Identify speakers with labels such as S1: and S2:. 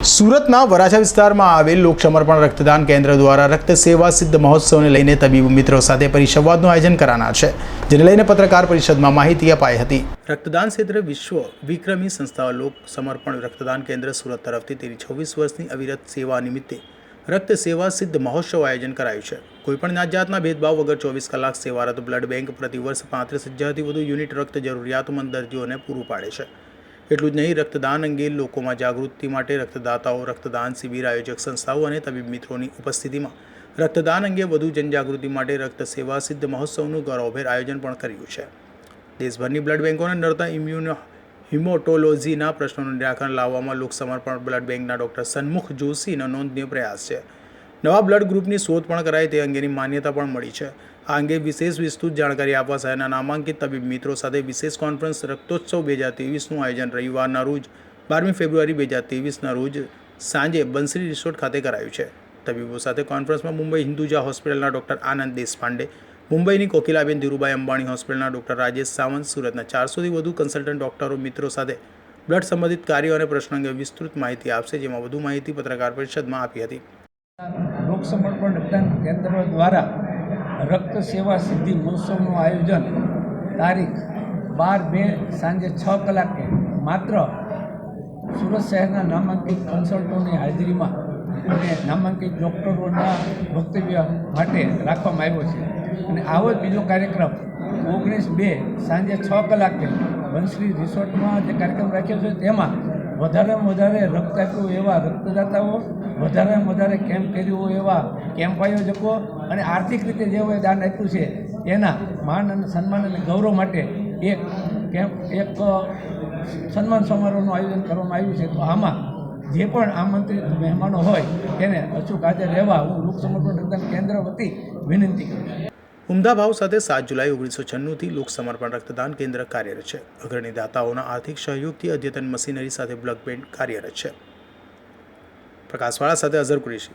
S1: સુરતના વરાછા વિસ્તારમાં આવેલ લોક સમર્પણ રક્તદાન કેન્દ્ર દ્વારા રક્ત સેવા સિદ્ધ મહોત્સવને લઈને તબીબ મિત્રો સાથે પરિસંવાદનું આયોજન કરાનાર છે, જેને લઈને પત્રકાર પરિષદમાં માહિતી અપાઈ હતી. રક્તદાન ક્ષેત્રે વિશ્વ વિક્રમી સંસ્થા લોક સમર્પણ રક્તદાન કેન્દ્ર સુરત તરફથી તેની છવ્વીસ વર્ષની અવિરત સેવા નિમિત્તે રક્ત સેવા સિદ્ધ મહોત્સવ આયોજન કરાયું છે. કોઈપણ જાતના ભેદભાવ વગર ચોવીસ કલાક સેવારત બ્લડ બેંક પ્રતિવર્ષ પાંત્રીસ હજારથી વધુ યુનિટ રક્ત જરૂરિયાતમંદ દર્દીઓને પૂરું પાડે છે. એટલું જ નહીં, રક્તદાન અંગે લોકોમાં જાગૃતિ માટે રક્તદાતાઓ, રક્તદાન શિબિર આયોજક સંસ્થાઓ અને તબીબ મિત્રોની ઉપસ્થિતિમાં રક્તદાન અંગે વધુ જનજાગૃતિ માટે રક્ત સેવા સિદ્ધ મહોત્સવનું ગૌરવભેર આયોજન પણ કર્યું છે. દેશભરની બ્લડ બેંકોને નડતા ઇમ્યુનો હિમોટોલોજીના પ્રશ્નોનું નિરાકરણ લાવવામાં લોકસમર્પણ બ્લડ બેંકના ડૉક્ટર સન્મુખ જોશીનો નોંધનીય પ્રયાસ છે. નવા બ્લડ ગ્રુપની શોધ પણ કરાય તે અંગેની માન્યતા પણ મળી છે. આ અંગે વિશેષ વિસ્તૃત જાણકારી આપવા શહેરના નામાંકિત તબીબ મિત્રો સાથે વિશેષ કોન્ફરન્સ રક્તોત્સવ બે હજાર ત્રેવીસનું આયોજન રવિવારના રોજ, બારમી ફેબ્રુઆરી બે હજાર ત્રેવીસના રોજ સાંજે બંસરી રિસોર્ટ ખાતે કરાયું છે. તબીબો સાથે કોન્ફરન્સમાં મુંબઈ હિન્દુજા હોસ્પિટલના ડૉક્ટર આનંદ દેશપાંડે, મુંબઈની કોકિલાબેન ધીરુભાઈ અંબાણી હોસ્પિટલના ડૉક્ટર રાજેશ સાવંત, સુરતના ચારસોથી વધુ કન્સલ્ટન્ટ ડૉક્ટરો મિત્રો સાથે બ્લડ સંબંધિત કાર્યો અને પ્રશ્ન અંગે વિસ્તૃત માહિતી આપશે, જેમાં વધુ માહિતી પત્રકાર પરિષદમાં આપી હતી.
S2: લોક સમર્પણ રક્તદાન કેન્દ્ર દ્વારા રક્ત સેવા સિદ્ધિ મહોત્સવનું આયોજન તારીખ બાર બે સાંજે છ કલાકે માત્ર સુરત શહેરના નામાંકિત કન્સલ્ટોની હાજરીમાં અને નામાંકિત ડૉક્ટરોના વક્તવ્ય માટે રાખવામાં આવ્યો છે. અને આવો જ બીજો કાર્યક્રમ ઓગણીસ બે સાંજે છ કલાકે વંશ્રી રિસોર્ટમાં જે કાર્યક્રમ રાખ્યો છે તેમાં વધારેમાં વધારે રક્ત આપ્યું એવા રક્તદાતાઓ વધારેમાં વધારે કેમ્પ કર્યું એવા કેમ્પ આયોજકો અને આર્થિક રીતે જેઓએ દાન આપ્યું છે, એના માન અને સન્માન અને ગૌરવ માટે એક કેમ્પ, એક સન્માન સમારોહનું આયોજન કરવામાં આવ્યું છે. તો આમાં જે પણ આમંત્રિત મહેમાનો હોય તેને અચૂક હાજર રહેવા હું લોક સમર્પણ રક્તદાન કેન્દ્ર વતી વિનંતી કરું છું.
S1: ઉમદા ભાવ સાથે સાત જુલાઈ ઓગણીસો છન્નુંથી લોક સમર્પણ રક્તદાન કેન્દ્ર કાર્યરત છે. અગ્રણી દાતાઓના આર્થિક સહયોગથી અદ્યતન મશીનરી સાથે બ્લડ બેંક કાર્યરત છે. પ્રકાશવાળા સાથે અઝર કુરેશી.